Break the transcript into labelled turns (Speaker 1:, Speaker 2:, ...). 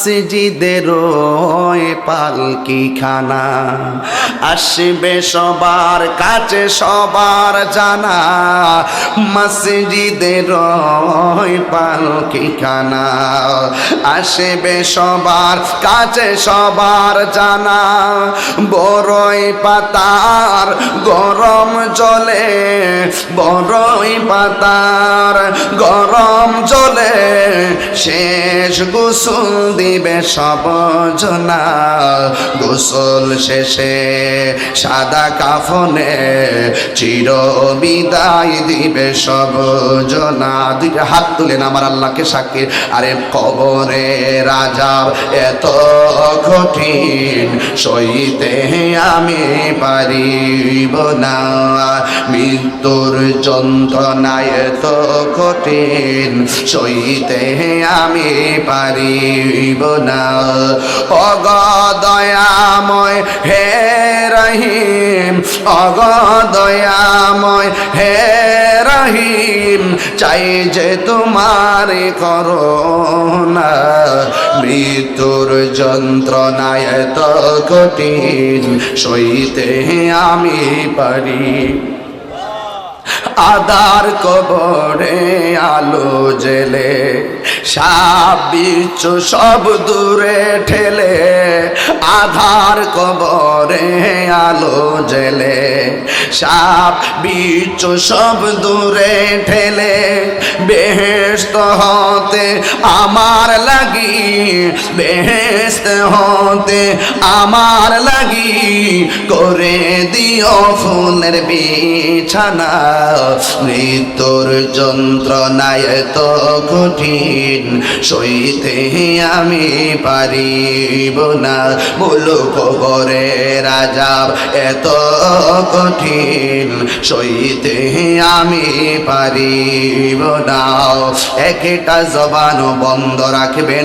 Speaker 1: মসজিদের ওই পালকি খানা আসবে সবার কাছে সবার জানা। মসজিদের পালকি খানা আসবে সবার কাছে সবার জানা, বড়ই পাতার গরম জলে, বড়ই পাতার গরম জলে শেষ গোসল দিবে সব জনা। গোসল শেষে সাদা কাফনে চির বিদায় দিবে সব জনা দুইটা হাত তুলেন আমার আল্লাহকে সাক্ষী আরে কবরে রাজা, এত কঠিন, সইতে আমি পারিব না। মৃত্যুর যন্ত্রণায় এত কঠিন, সইতে আমি পারিব না। অগ দয়াময় হে রহিম অগ দয়াময় হে রহিম চাই যে তোমার করোনা। মৃত্যুর যন্ত্রণায় তো কঠিন সইতে আমি পারি। আদার কবরে আলো জেলে, সাপ বিচ্ছু সব দূরে ঠেলে, আধার কবরে আলো জেলে, সাপ বিচ্ছু সব দূরে ঠেলে বেহেস্ত হতে আমার লাগি বেহেস্ত হতে আমার লাগি করে দিও ফুলের বিছানা। মৃত্যুর যন্ত্রণায় এত কঠিন, সইতে আমি পারিব না। বলো কবরে রাজা এত কঠিন, সইতে আমি পারিব না। একটা জবান বন্ধ রাখবেন